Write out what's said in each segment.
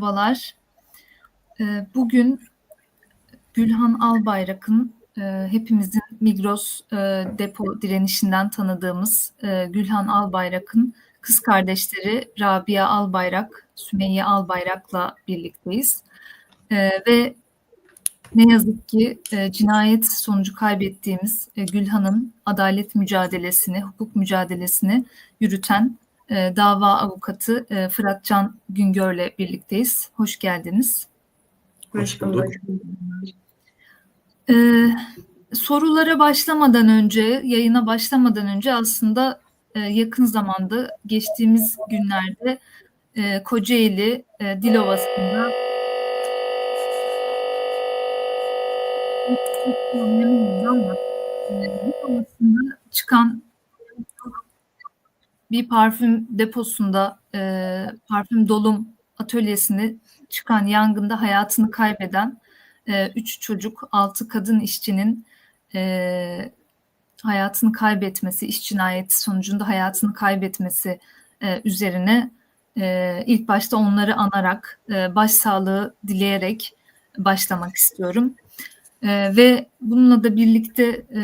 Merhabalar. Ee, Bugün Gülhan Albayrak'ın e, hepimizin Migros e, depo direnişinden tanıdığımız e, Gülhan Albayrak'ın kız kardeşleri Rabia Albayrak, Sümeyye Albayrak'la birlikteyiz. Ve ne yazık ki cinayet sonucu kaybettiğimiz Gülhan'ın adalet mücadelesini, hukuk mücadelesini yürüten e, dava avukatı e, Fırat Can Güngör'le birlikteyiz. Hoş geldiniz. Hoş bulduk. Ee, sorulara başlamadan önce, yayına başlamadan önce aslında e, yakın zamanda geçtiğimiz günlerde e, Kocaeli e, e, Dilovası'nda çıkan bir parfüm deposunda e, parfüm dolum atölyesini çıkan yangında hayatını kaybeden e, üç çocuk, altı kadın işçinin e, hayatını kaybetmesi, iş cinayeti sonucunda hayatını kaybetmesi e, üzerine e, ilk başta onları anarak, e, başsağlığı dileyerek başlamak istiyorum. E, ve bununla da birlikte e,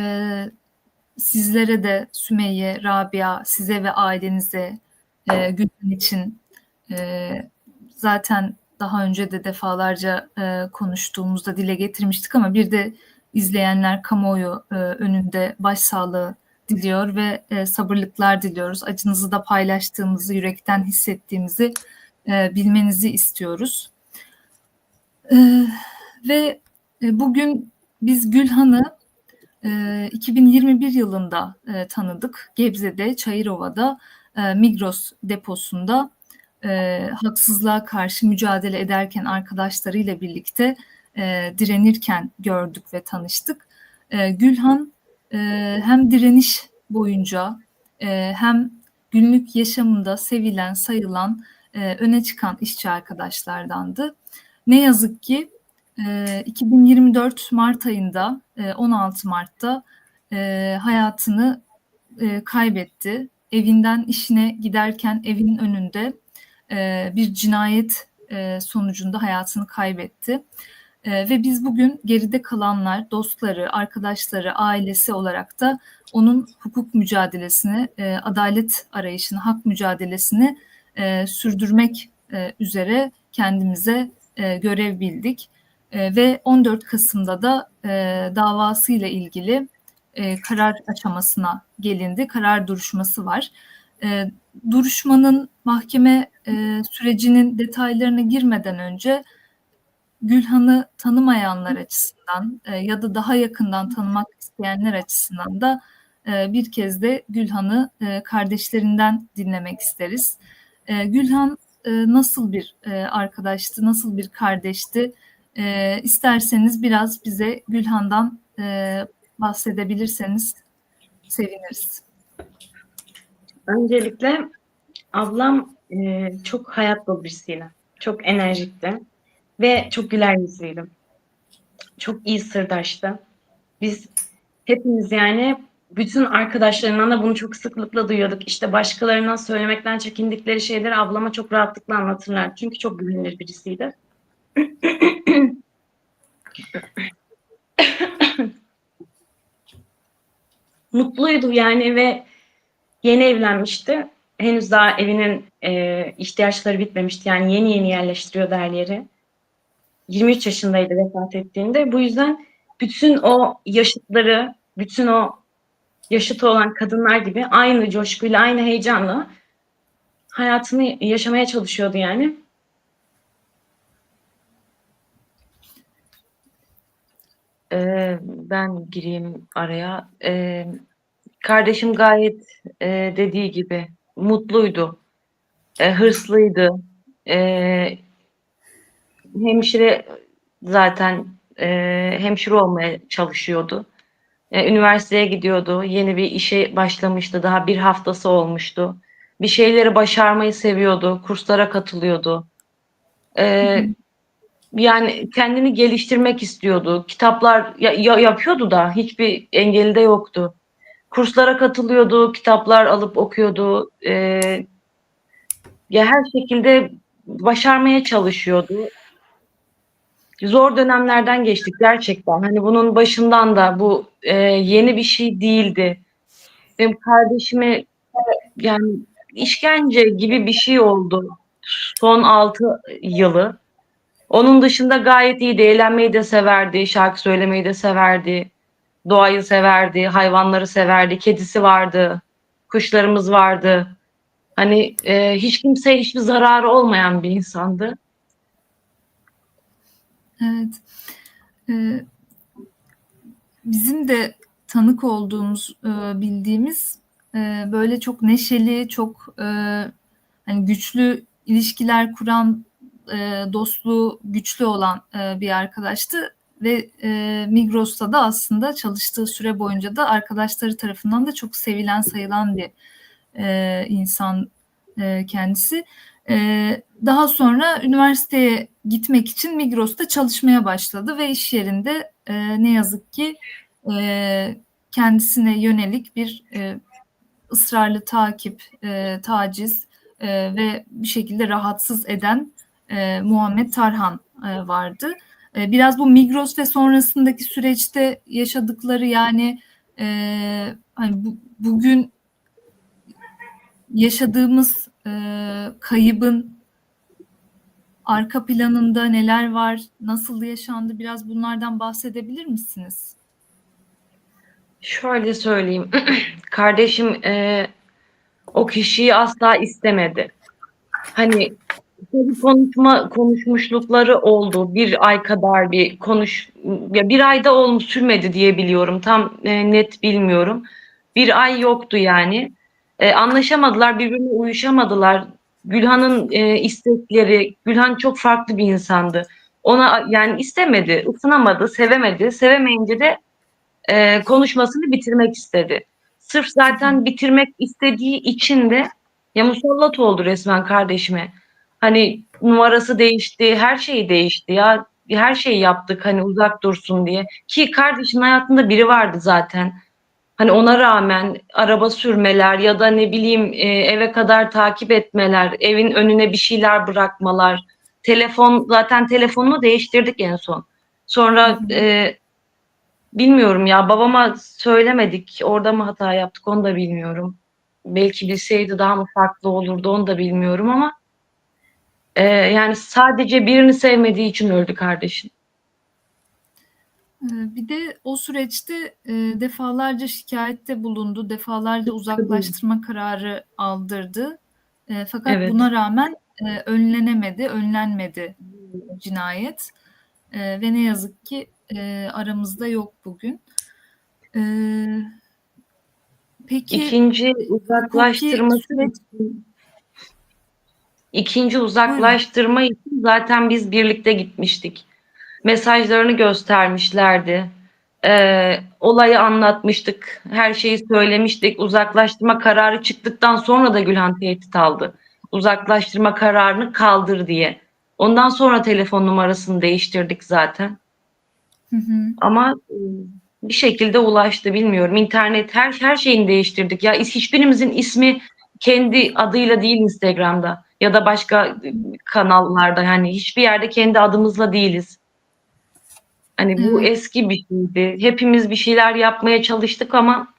sizlere de Sümeyye, Rabia, size ve ailenize e, Gülhan için e, zaten daha önce de defalarca e, konuştuğumuzda dile getirmiştik ama bir de izleyenler kamuoyu e, önünde başsağlığı diliyor ve e, sabırlıklar diliyoruz. Acınızı da paylaştığımızı, yürekten hissettiğimizi e, bilmenizi istiyoruz. E, ve e, bugün biz Gülhan'ı e, 2021 yılında e, tanıdık. Gebze'de, Çayırova'da, e, Migros deposunda e, haksızlığa karşı mücadele ederken arkadaşlarıyla birlikte e, direnirken gördük ve tanıştık. Gülhan hem direniş boyunca hem günlük yaşamında sevilen, sayılan, öne çıkan işçi arkadaşlardandı. Ne yazık ki e, 2024 Mart ayında, e, 16 Mart'ta e, hayatını e, kaybetti. Evinden işine giderken evinin önünde e, bir cinayet e, sonucunda hayatını kaybetti. E, ve biz bugün geride kalanlar, dostları, arkadaşları, ailesi olarak da onun hukuk mücadelesini, adalet arayışını, hak mücadelesini sürdürmek üzere kendimize görev bildik. Ve 14 Kasım'da da davasıyla ilgili karar aşamasına gelindi. Karar duruşması var. Duruşmanın mahkeme e, sürecinin detaylarına girmeden önce Gülhan'ı tanımayanlar açısından e, ya da daha yakından tanımak isteyenler açısından da e, bir kez de Gülhan'ı e, kardeşlerinden dinlemek isteriz. E, Gülhan e, nasıl bir e, arkadaştı, nasıl bir kardeşti? E, isterseniz biraz bize Gülhan'dan e, bahsedebilirseniz seviniriz. Öncelikle ablam e, çok hayat dolu birisiydi. Çok enerjikti. Ve çok güler yüzlüydü. Çok iyi sırdaştı. Biz hepimiz yani bütün arkadaşlarından da bunu çok sıklıkla duyuyorduk. İşte başkalarından söylemekten çekindikleri şeyleri ablama çok rahatlıkla anlatırlar. Çünkü çok güvenilir birisiydi. Mutluydu yani ve yeni evlenmişti henüz daha evinin e, ihtiyaçları bitmemişti. Yani yeni yeni yerleştiriyordu her yeri. 23 yaşındaydı vefat ettiğinde. Bu yüzden bütün o yaşıtları, bütün o yaşıtı olan kadınlar gibi aynı coşkuyla, aynı heyecanla hayatını yaşamaya çalışıyordu yani. Ee, ben gireyim araya. Ee, kardeşim gayet e, dediği gibi mutluydu, e, hırslıydı. E, hemşire zaten e, hemşire olmaya çalışıyordu. E, üniversiteye gidiyordu. Yeni bir işe başlamıştı. Daha bir haftası olmuştu. Bir şeyleri başarmayı seviyordu. Kurslara katılıyordu. E, yani kendini geliştirmek istiyordu. Kitaplar ya, ya, yapıyordu da hiçbir engeli de yoktu kurslara katılıyordu, kitaplar alıp okuyordu. E, ya her şekilde başarmaya çalışıyordu. Zor dönemlerden geçtik gerçekten. Hani bunun başından da bu e, yeni bir şey değildi. Benim kardeşime yani işkence gibi bir şey oldu son 6 yılı. Onun dışında gayet iyiydi. Eğlenmeyi de severdi, şarkı söylemeyi de severdi. Doğayı severdi, hayvanları severdi. Kedisi vardı, kuşlarımız vardı. Hani e, hiç kimseye hiçbir zararı olmayan bir insandı. Evet. Ee, bizim de tanık olduğumuz, e, bildiğimiz e, böyle çok neşeli, çok e, hani güçlü ilişkiler kuran, e, dostluğu güçlü olan e, bir arkadaştı ve e, Migros'ta da aslında çalıştığı süre boyunca da arkadaşları tarafından da çok sevilen sayılan bir e, insan e, kendisi. E, daha sonra üniversiteye gitmek için Migros'ta çalışmaya başladı ve iş yerinde e, ne yazık ki e, kendisine yönelik bir e, ısrarlı takip, e, taciz e, ve bir şekilde rahatsız eden e, Muhammed Tarhan e, vardı. E, biraz bu Migros ve sonrasındaki süreçte yaşadıkları yani e, hani bu, bugün yaşadığımız e, kaybın arka planında neler var, nasıl yaşandı biraz bunlardan bahsedebilir misiniz? Şöyle söyleyeyim. Kardeşim e, o kişiyi asla istemedi. Hani tabii konuşma konuşmuşlukları oldu. Bir ay kadar bir konuş ya bir ayda olmuş sürmedi diye biliyorum. Tam e, net bilmiyorum. Bir ay yoktu yani. E, anlaşamadılar, birbirine uyuşamadılar. Gülhan'ın e, istekleri, Gülhan çok farklı bir insandı. Ona yani istemedi, ısınamadı, sevemedi. Sevemeyince de e, konuşmasını bitirmek istedi. Sırf zaten bitirmek istediği için de ya musallat oldu resmen kardeşime. Hani numarası değişti, her şey değişti ya. Her şeyi yaptık hani uzak dursun diye. Ki kardeşin hayatında biri vardı zaten. Hani ona rağmen araba sürmeler ya da ne bileyim e, eve kadar takip etmeler, evin önüne bir şeyler bırakmalar. Telefon zaten telefonunu değiştirdik en son. Sonra e, bilmiyorum ya babama söylemedik. Orada mı hata yaptık onu da bilmiyorum. Belki bilseydi daha mı farklı olurdu onu da bilmiyorum ama e, yani sadece birini sevmediği için öldü kardeşim. Ee, Bir de o süreçte e, defalarca şikayette bulundu, defalarca uzaklaştırma kararı aldırdı. E, fakat Evet. buna rağmen e, önlenemedi, önlenmedi cinayet. E, ve ne yazık ki e, aramızda yok bugün. Peki İkinci uzaklaştırması süreç- İkinci uzaklaştırma için zaten biz birlikte gitmiştik. Mesajlarını göstermişlerdi. Ee, olayı anlatmıştık. Her şeyi söylemiştik. Uzaklaştırma kararı çıktıktan sonra da Gülhan tehdit aldı. Uzaklaştırma kararını kaldır diye. Ondan sonra telefon numarasını değiştirdik zaten. Hı hı. Ama e, bir şekilde ulaştı bilmiyorum. İnternet her her şeyini değiştirdik. Ya hiçbirimizin ismi kendi adıyla değil Instagram'da ya da başka e, kanallarda yani hiçbir yerde kendi adımızla değiliz. Hani bu Evet. eski bir şeydi. Hepimiz bir şeyler yapmaya çalıştık ama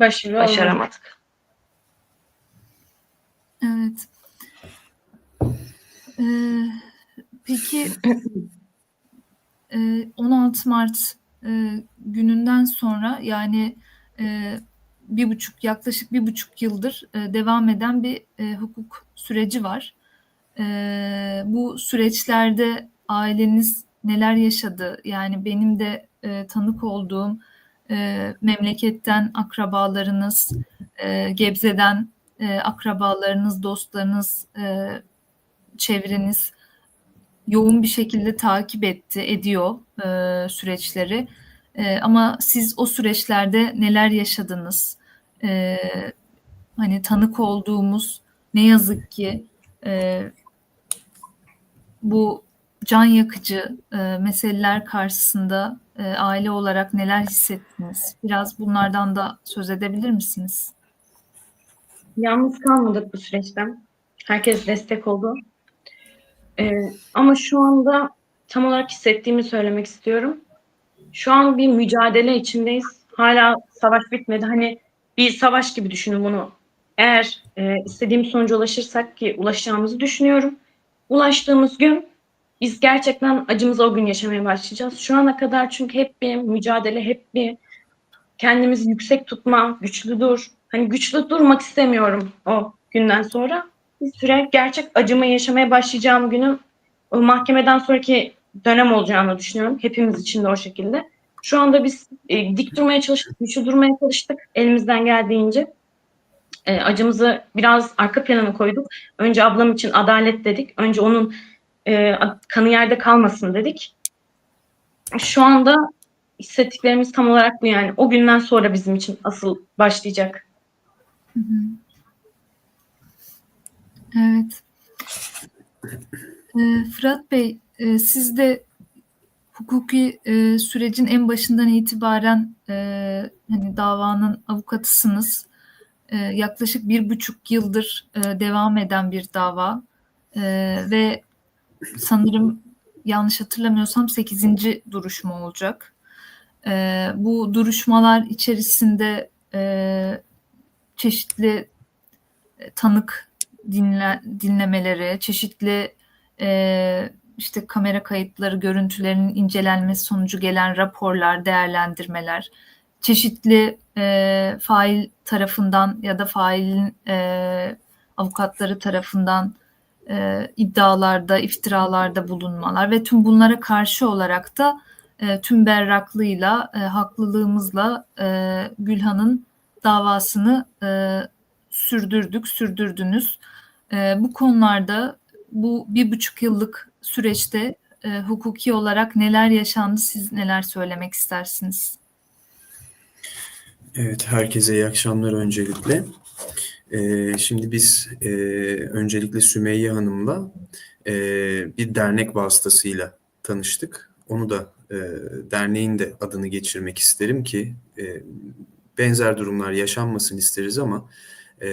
olmadı. başaramadık. Evet. Ee, peki e, 16 Mart e, gününden sonra yani e, bir buçuk yaklaşık bir buçuk yıldır e, devam eden bir e, hukuk süreci var. E, bu süreçlerde aileniz neler yaşadı? Yani benim de e, tanık olduğum e, memleketten akrabalarınız, e, Gebze'den e, akrabalarınız, dostlarınız, e, çevreniz yoğun bir şekilde takip etti, ediyor e, süreçleri. E, ama siz o süreçlerde neler yaşadınız? E, hani tanık olduğumuz ne yazık ki e, bu can yakıcı e, meseleler karşısında e, aile olarak neler hissettiniz? Biraz bunlardan da söz edebilir misiniz? Yalnız kalmadık bu süreçte. Herkes destek oldu. Ee, ama şu anda tam olarak hissettiğimi söylemek istiyorum. Şu an bir mücadele içindeyiz. Hala savaş bitmedi. Hani bir savaş gibi düşünün bunu. Eğer e, istediğim sonuca ulaşırsak ki ulaşacağımızı düşünüyorum. Ulaştığımız gün biz gerçekten acımızı o gün yaşamaya başlayacağız. Şu ana kadar çünkü hep bir mücadele, hep bir kendimizi yüksek tutma, güçlü dur. Hani güçlü durmak istemiyorum o günden sonra. Bir süre gerçek acımı yaşamaya başlayacağım günün o mahkemeden sonraki dönem olacağını düşünüyorum. Hepimiz için de o şekilde. Şu anda biz e, dik durmaya çalıştık, güçlü durmaya çalıştık elimizden geldiğince. E, acımızı biraz arka plana koyduk. Önce ablam için adalet dedik. Önce onun e, kanı yerde kalmasın dedik. Şu anda hissettiklerimiz tam olarak bu yani. O günden sonra bizim için asıl başlayacak. Evet. Ee, Fırat Bey, e, siz de hukuki e, sürecin en başından itibaren e, hani davanın avukatısınız. E, yaklaşık bir buçuk yıldır e, devam eden bir dava E, ve sanırım yanlış hatırlamıyorsam 8. duruşma olacak. E, bu duruşmalar içerisinde e, çeşitli tanık dinle, dinlemeleri, çeşitli e, işte kamera kayıtları, görüntülerinin incelenmesi sonucu gelen raporlar, değerlendirmeler, çeşitli e, fail tarafından ya da failin e, avukatları tarafından e, iddialarda, iftiralarda bulunmalar ve tüm bunlara karşı olarak da e, tüm berraklığıyla, e, haklılığımızla e, Gülhan'ın davasını e, sürdürdük, sürdürdünüz. E, bu konularda bu bir buçuk yıllık süreçte e, hukuki olarak neler yaşandı, siz neler söylemek istersiniz? Evet, herkese iyi akşamlar öncelikle. Ee, şimdi biz e, öncelikle Sümeyye Hanım'la e, bir dernek vasıtasıyla tanıştık. Onu da e, derneğin de adını geçirmek isterim ki e, benzer durumlar yaşanmasın isteriz ama e,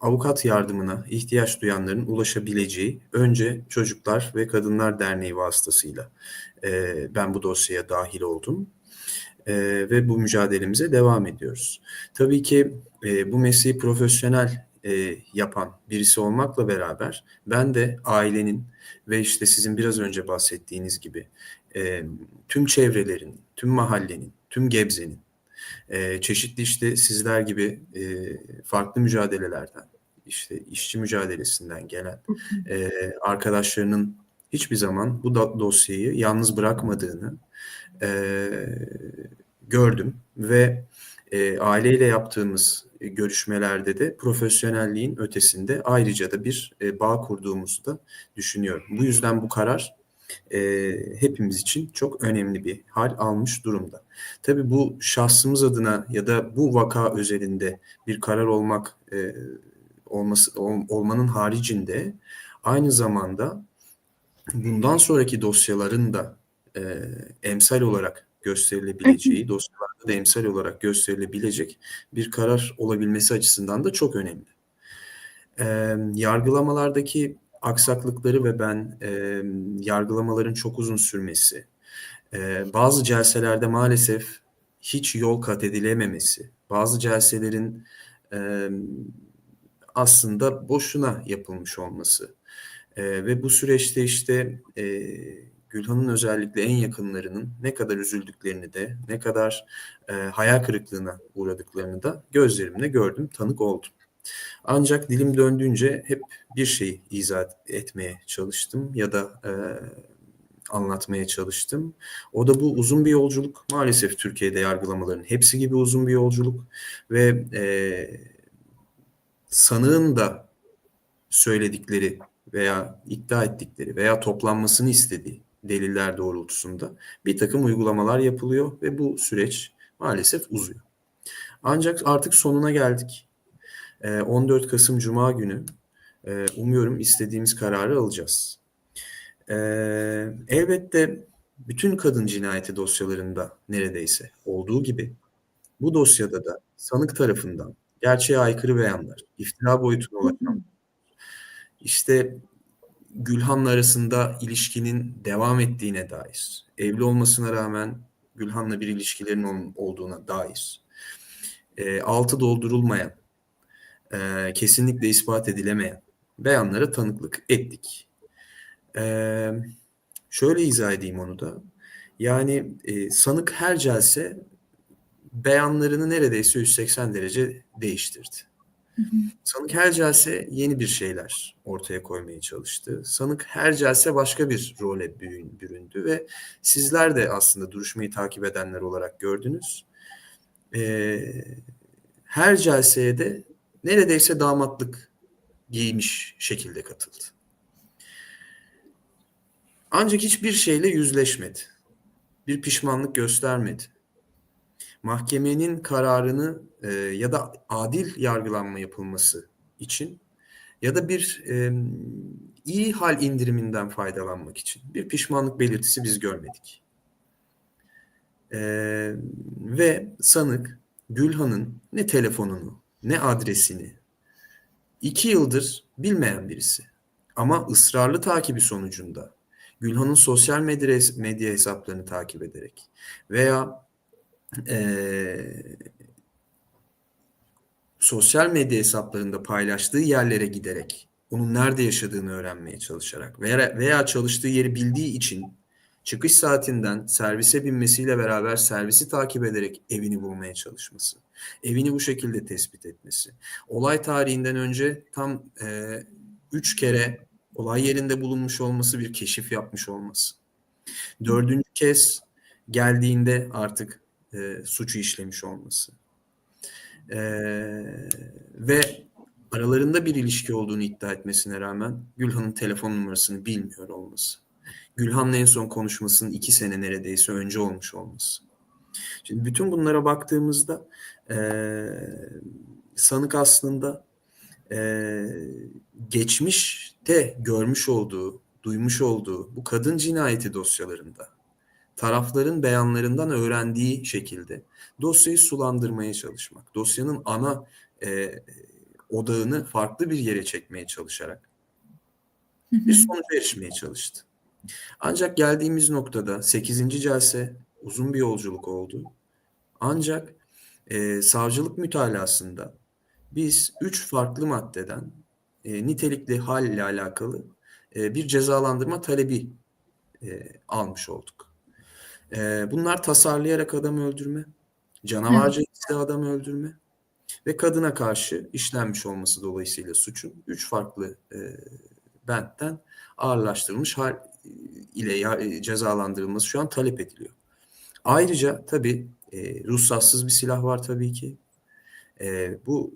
avukat yardımına ihtiyaç duyanların ulaşabileceği önce Çocuklar ve Kadınlar Derneği vasıtasıyla e, ben bu dosyaya dahil oldum e, ve bu mücadelemize devam ediyoruz. Tabii ki e, bu mesleği profesyonel e, yapan birisi olmakla beraber ben de ailenin ve işte sizin biraz önce bahsettiğiniz gibi e, tüm çevrelerin, tüm mahallenin, tüm Gebze'nin e, çeşitli işte sizler gibi e, farklı mücadelelerden, işte işçi mücadelesinden gelen e, arkadaşlarının hiçbir zaman bu dosyayı yalnız bırakmadığını e, gördüm ve e, aileyle yaptığımız görüşmelerde de profesyonelliğin ötesinde ayrıca da bir e, bağ kurduğumuzu da düşünüyorum. Bu yüzden bu karar e, hepimiz için çok önemli bir hal almış durumda. Tabii bu şahsımız adına ya da bu vaka özelinde bir karar olmak e, olması ol, olmanın haricinde aynı zamanda bundan sonraki dosyaların da e, emsal olarak gösterilebileceği, dosyalarda da emsal olarak gösterilebilecek bir karar olabilmesi açısından da çok önemli. E, yargılamalardaki aksaklıkları ve ben e, yargılamaların çok uzun sürmesi, e, bazı celselerde maalesef hiç yol kat edilememesi, bazı celselerin e, aslında boşuna yapılmış olması e, ve bu süreçte işte e, Gülhan'ın özellikle en yakınlarının ne kadar üzüldüklerini de ne kadar e, hayal kırıklığına uğradıklarını da gözlerimle gördüm, tanık oldum. Ancak dilim döndüğünce hep bir şey izah etmeye çalıştım ya da e, anlatmaya çalıştım. O da bu uzun bir yolculuk. Maalesef Türkiye'de yargılamaların hepsi gibi uzun bir yolculuk ve e, sanığın da söyledikleri veya iddia ettikleri veya toplanmasını istediği deliller doğrultusunda bir takım uygulamalar yapılıyor ve bu süreç maalesef uzuyor. Ancak artık sonuna geldik. 14 Kasım Cuma günü umuyorum istediğimiz kararı alacağız. Elbette bütün kadın cinayeti dosyalarında neredeyse olduğu gibi bu dosyada da sanık tarafından gerçeğe aykırı beyanlar, iftira boyutuna ulaşan, işte Gülhan'la arasında ilişkinin devam ettiğine dair, evli olmasına rağmen Gülhan'la bir ilişkilerin ol- olduğuna dair, e, altı doldurulmayan, e, kesinlikle ispat edilemeyen beyanlara tanıklık ettik. E, şöyle izah edeyim onu da. Yani e, sanık her celse beyanlarını neredeyse 180 derece değiştirdi. Sanık her celse yeni bir şeyler ortaya koymaya çalıştı. Sanık her celse başka bir role bürün- büründü ve sizler de aslında duruşmayı takip edenler olarak gördünüz. Ee, her celseye de neredeyse damatlık giymiş şekilde katıldı. Ancak hiçbir şeyle yüzleşmedi. Bir pişmanlık göstermedi mahkemenin kararını e, ya da adil yargılanma yapılması için ya da bir e, iyi hal indiriminden faydalanmak için bir pişmanlık belirtisi biz görmedik. E, ve sanık Gülhan'ın ne telefonunu ne adresini iki yıldır bilmeyen birisi. Ama ısrarlı takibi sonucunda Gülhan'ın sosyal medya, medya hesaplarını takip ederek veya eee, sosyal medya hesaplarında paylaştığı yerlere giderek onun nerede yaşadığını öğrenmeye çalışarak veya, veya çalıştığı yeri bildiği için çıkış saatinden servise binmesiyle beraber servisi takip ederek evini bulmaya çalışması, evini bu şekilde tespit etmesi, olay tarihinden önce tam eee, üç kere olay yerinde bulunmuş olması bir keşif yapmış olması, dördüncü kez geldiğinde artık e, suçu işlemiş olması E, ve aralarında bir ilişki olduğunu iddia etmesine rağmen Gülhan'ın telefon numarasını bilmiyor olması. Gülhan'la en son konuşmasının iki sene neredeyse önce olmuş olması. Şimdi bütün bunlara baktığımızda e, sanık aslında e, geçmişte görmüş olduğu, duymuş olduğu bu kadın cinayeti dosyalarında tarafların beyanlarından öğrendiği şekilde dosyayı sulandırmaya çalışmak, dosyanın ana e, odağını farklı bir yere çekmeye çalışarak bir sonuca erişmeye çalıştı. Ancak geldiğimiz noktada 8. celse uzun bir yolculuk oldu. Ancak e, savcılık mütalasında biz üç farklı maddeden e, nitelikli hal ile alakalı e, bir cezalandırma talebi e, almış olduk. E, bunlar tasarlayarak adam öldürme, canavarca hissi adam öldürme ve kadına karşı işlenmiş olması dolayısıyla suçun üç farklı e, bentten ağırlaştırılmış hal ile ya- e, cezalandırılması şu an talep ediliyor. Ayrıca tabii e, ruhsatsız bir silah var tabii ki. E, bu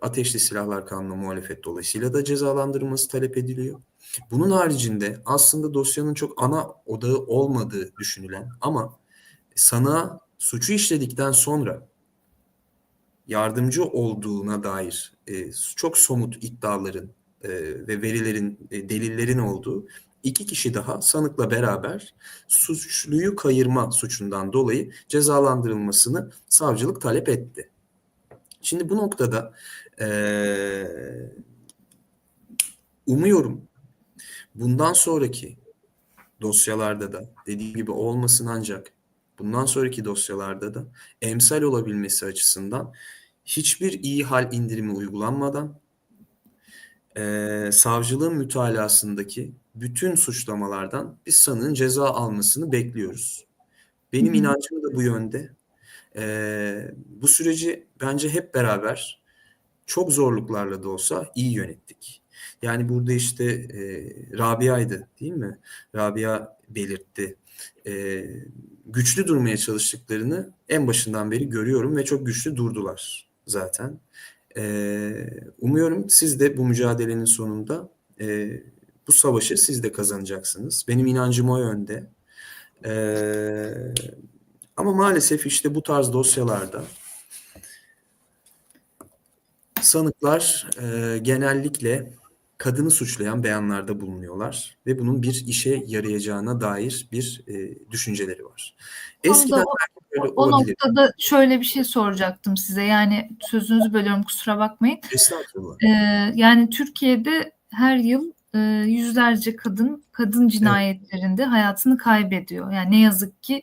ateşli silahlar kanunu muhalefet dolayısıyla da cezalandırılması talep ediliyor. Bunun haricinde aslında dosyanın çok ana odağı olmadığı düşünülen ama sanığa suçu işledikten sonra yardımcı olduğuna dair e, çok somut iddiaların e, ve verilerin, e, delillerin olduğu iki kişi daha sanıkla beraber suçluyu kayırma suçundan dolayı cezalandırılmasını savcılık talep etti. Şimdi bu noktada umuyorum bundan sonraki dosyalarda da dediğim gibi olmasın ancak bundan sonraki dosyalarda da emsal olabilmesi açısından hiçbir iyi hal indirimi uygulanmadan eee, savcılığın mütalasındaki bütün suçlamalardan biz sanığın ceza almasını bekliyoruz. Benim inancım da bu yönde. Eee, bu süreci bence hep beraber çok zorluklarla da olsa iyi yönettik. Yani burada işte e, Rabia'ydı değil mi? Rabia belirtti. E, güçlü durmaya çalıştıklarını en başından beri görüyorum ve çok güçlü durdular zaten. E, umuyorum siz de bu mücadelenin sonunda e, bu savaşı siz de kazanacaksınız. Benim inancım o yönde. E, ama maalesef işte bu tarz dosyalarda sanıklar e, genellikle kadını suçlayan beyanlarda bulunuyorlar ve bunun bir işe yarayacağına dair bir e, düşünceleri var. Eskiden o, olabilir. noktada şöyle bir şey soracaktım size. Yani sözünüzü bölüyorum kusura bakmayın. Estağfurullah. Ee, yani Türkiye'de her yıl e, yüzlerce kadın kadın cinayetlerinde hayatını kaybediyor. Yani ne yazık ki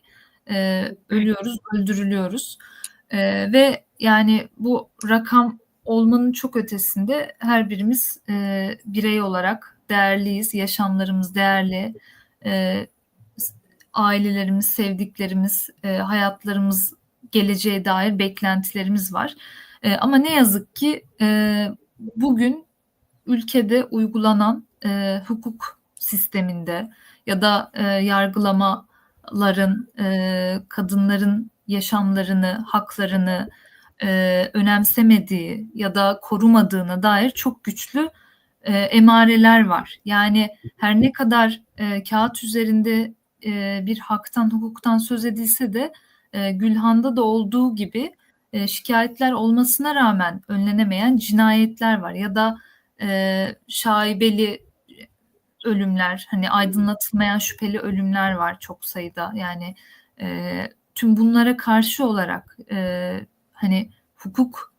e, ölüyoruz, öldürülüyoruz. E, ve yani bu rakam olmanın çok ötesinde her birimiz e, birey olarak değerliyiz, yaşamlarımız değerli, e, ailelerimiz, sevdiklerimiz, e, hayatlarımız, geleceğe dair beklentilerimiz var. E, ama ne yazık ki e, bugün ülkede uygulanan e, hukuk sisteminde ya da e, yargılamaların e, kadınların yaşamlarını, haklarını e, önemsemediği ya da korumadığına dair çok güçlü e, emareler var. Yani her ne kadar e, kağıt üzerinde e, bir haktan, hukuktan söz edilse de e, Gülhan'da da olduğu gibi e, şikayetler olmasına rağmen önlenemeyen cinayetler var ya da e, şaibeli ölümler, hani aydınlatılmayan şüpheli ölümler var çok sayıda. Yani e, tüm bunlara karşı olarak e, hani hukuk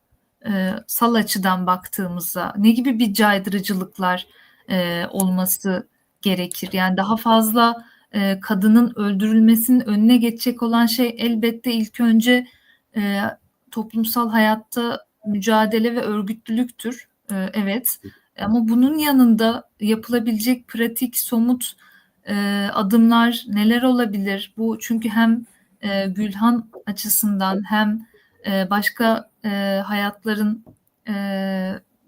e, sal açıdan baktığımızda ne gibi bir caydırıcılıklar e, olması gerekir? Yani daha fazla e, kadının öldürülmesinin önüne geçecek olan şey elbette ilk önce e, toplumsal hayatta mücadele ve örgütlülüktür. E, evet. Ama bunun yanında yapılabilecek pratik, somut e, adımlar neler olabilir? Bu çünkü hem e, Gülhan açısından hem e, başka e, hayatların e,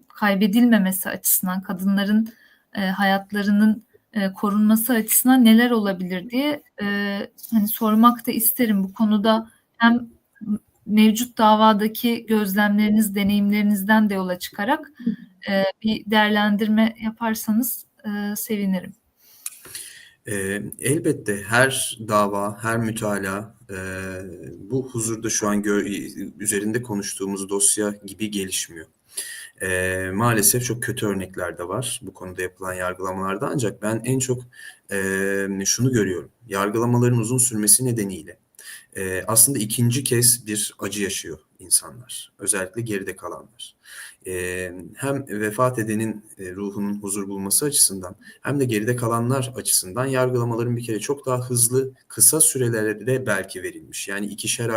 kaybedilmemesi açısından, kadınların e, hayatlarının e, korunması açısından neler olabilir diye e, hani sormak da isterim bu konuda hem mevcut davadaki gözlemleriniz, deneyimlerinizden de yola çıkarak e, bir değerlendirme yaparsanız e, sevinirim. E, elbette her dava, her mütalaa e, bu huzurda şu an üzerinde konuştuğumuz dosya gibi gelişmiyor. E, maalesef çok kötü örnekler de var bu konuda yapılan yargılamalarda ancak ben en çok e, şunu görüyorum. Yargılamaların uzun sürmesi nedeniyle e, aslında ikinci kez bir acı yaşıyor insanlar. Özellikle geride kalanlar. E, hem vefat edenin e, ruhunun huzur bulması açısından hem de geride kalanlar açısından yargılamaların bir kere çok daha hızlı, kısa sürelerde belki verilmiş. Yani ikişer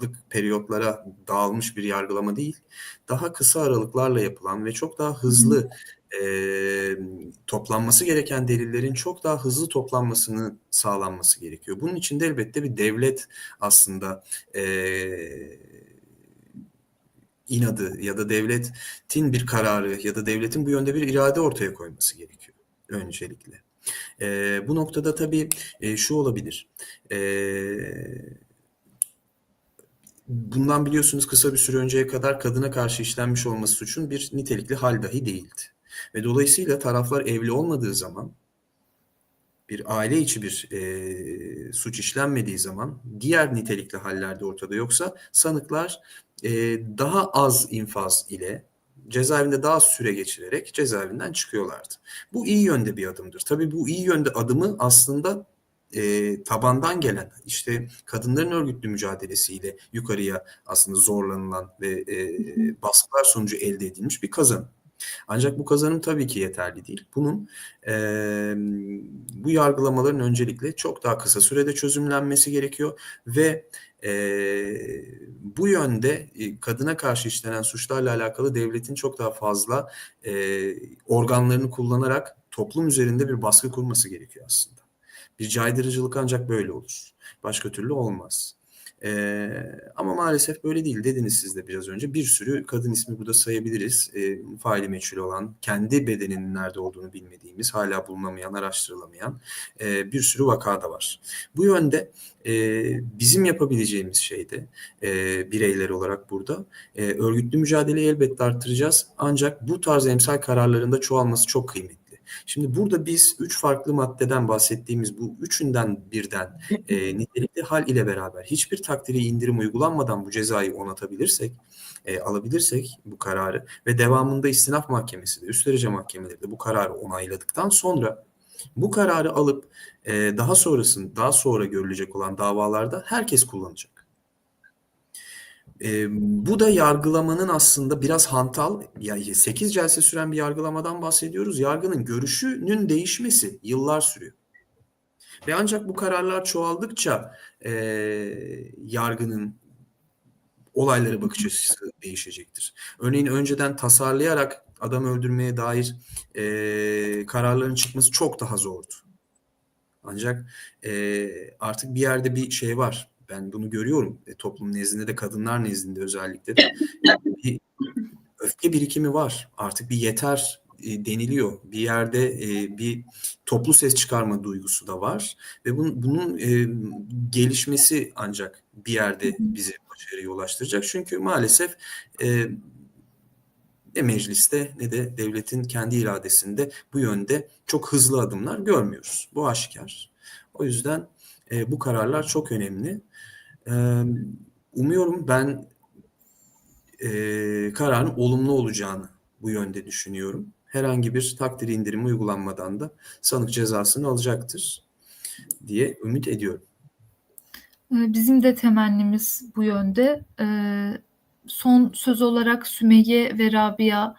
aylık periyotlara dağılmış bir yargılama değil, daha kısa aralıklarla yapılan ve çok daha hızlı e, toplanması gereken delillerin çok daha hızlı toplanmasını sağlanması gerekiyor. Bunun için de elbette bir devlet aslında e, inadı ya da devletin bir kararı ya da devletin bu yönde bir irade ortaya koyması gerekiyor öncelikle. E, bu noktada tabii e, şu olabilir. E, bundan biliyorsunuz kısa bir süre önceye kadar kadına karşı işlenmiş olması suçun bir nitelikli hal dahi değildi. Ve dolayısıyla taraflar evli olmadığı zaman bir aile içi bir e, suç işlenmediği zaman diğer nitelikli hallerde ortada yoksa sanıklar e, daha az infaz ile cezaevinde daha az süre geçirerek cezaevinden çıkıyorlardı. Bu iyi yönde bir adımdır. Tabii bu iyi yönde adımı aslında e, tabandan gelen işte kadınların örgütlü mücadelesiyle yukarıya aslında zorlanılan ve e, baskılar sonucu elde edilmiş bir kazanım. Ancak bu kazanım tabii ki yeterli değil. Bunun e, bu yargılamaların öncelikle çok daha kısa sürede çözümlenmesi gerekiyor ve e, bu yönde e, kadına karşı işlenen suçlarla alakalı devletin çok daha fazla e, organlarını kullanarak toplum üzerinde bir baskı kurması gerekiyor aslında. Bir caydırıcılık ancak böyle olur. Başka türlü olmaz. Ee, ama maalesef böyle değil. Dediniz siz de biraz önce. Bir sürü kadın ismi burada sayabiliriz. E, faili meçhul olan, kendi bedeninin nerede olduğunu bilmediğimiz, hala bulunamayan, araştırılamayan e, bir sürü vaka da var. Bu yönde e, bizim yapabileceğimiz şey de e, bireyler olarak burada e, örgütlü mücadeleyi elbette arttıracağız. Ancak bu tarz emsal kararlarında çoğalması çok kıymetli. Şimdi burada biz üç farklı maddeden bahsettiğimiz bu üçünden birden e, nitelikli hal ile beraber hiçbir takdiri indirim uygulanmadan bu cezayı onatabilirsek, e, alabilirsek bu kararı ve devamında istinaf mahkemesi de üst derece mahkemeleri de bu kararı onayladıktan sonra bu kararı alıp e, daha sonrasında daha sonra görülecek olan davalarda herkes kullanacak. E, bu da yargılamanın aslında biraz hantal, yani 8 celse süren bir yargılamadan bahsediyoruz. Yargının görüşünün değişmesi yıllar sürüyor. Ve ancak bu kararlar çoğaldıkça e, yargının olaylara bakış açısı değişecektir. Örneğin önceden tasarlayarak adam öldürmeye dair e, kararların çıkması çok daha zordu. Ancak e, artık bir yerde bir şey var. Ben bunu görüyorum. E, toplum nezdinde de kadınlar nezdinde özellikle de bir öfke birikimi var. Artık bir yeter e, deniliyor. Bir yerde e, bir toplu ses çıkarma duygusu da var ve bunun, bunun e, gelişmesi ancak bir yerde bizi başarıya ulaştıracak. Çünkü maalesef e, ne mecliste ne de devletin kendi iradesinde bu yönde çok hızlı adımlar görmüyoruz. Bu aşikar. O yüzden e, bu kararlar çok önemli. Umuyorum ben e, kararın olumlu olacağını bu yönde düşünüyorum. Herhangi bir takdir indirimi uygulanmadan da sanık cezasını alacaktır diye ümit ediyorum. Ee, Bizim de temennimiz bu yönde. Ee, Son söz olarak Sümeyye ve Rabia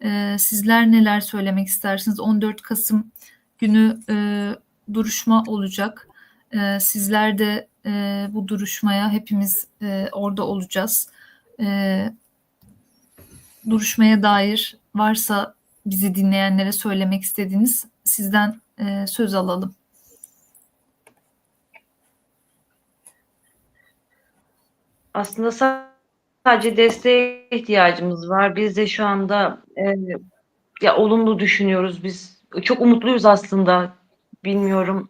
e, sizler neler söylemek istersiniz? 14 Kasım günü e, duruşma olacak. E, Sizler de e, bu duruşmaya hepimiz e, orada olacağız. E, Duruşmaya dair varsa bizi dinleyenlere söylemek istediğiniz sizden e, söz alalım. Aslında sa- sadece desteğe ihtiyacımız var. Biz de şu anda e, ya olumlu düşünüyoruz. Biz çok umutluyuz aslında. Bilmiyorum.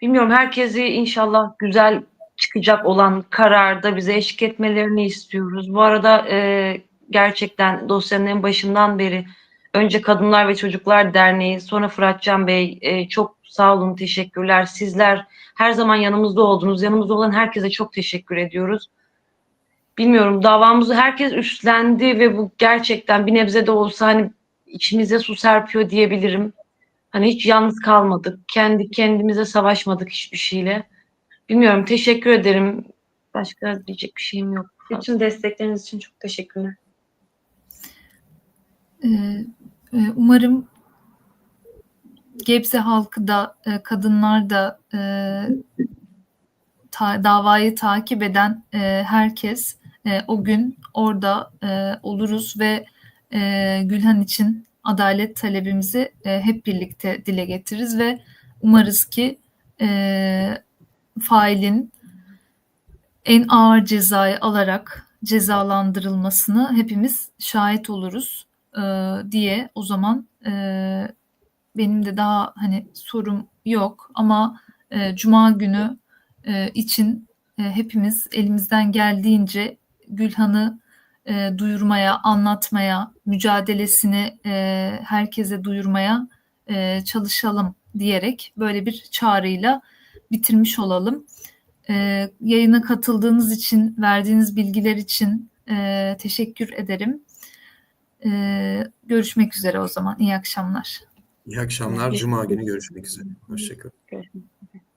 Bilmiyorum herkesi inşallah güzel çıkacak olan kararda bize eşlik etmelerini istiyoruz. Bu arada e, gerçekten dosyanın en başından beri önce Kadınlar ve Çocuklar Derneği, sonra Fıratcan Bey e, çok sağ olun, teşekkürler. Sizler her zaman yanımızda oldunuz. Yanımızda olan herkese çok teşekkür ediyoruz. Bilmiyorum davamızı herkes üstlendi ve bu gerçekten bir nebze de olsa hani içimize su serpiyor diyebilirim. Hani hiç yalnız kalmadık. Kendi kendimize savaşmadık hiçbir şeyle. Bilmiyorum teşekkür ederim. Başka diyecek bir şeyim yok. Bütün destekleriniz için çok teşekkürler. Ee, e, Umarım Gebze halkı da, e, kadınlar da e, ta- davayı takip eden e, herkes e, o gün orada e, oluruz ve e, Gülhan için adalet talebimizi e, hep birlikte dile getiririz ve umarız ki e, failin en ağır cezayı alarak cezalandırılmasını hepimiz şahit oluruz e, diye o zaman e, benim de daha hani sorum yok ama e, Cuma günü e, için e, hepimiz elimizden geldiğince Gülhan'ı e, duyurmaya, anlatmaya, mücadelesini e, herkese duyurmaya e, çalışalım diyerek böyle bir çağrıyla bitirmiş olalım. E, yayına katıldığınız için, verdiğiniz bilgiler için e, teşekkür ederim. E, görüşmek üzere o zaman. İyi akşamlar. İyi akşamlar. Cuma günü görüşmek üzere. Hoşçakalın. Görüşmek üzere.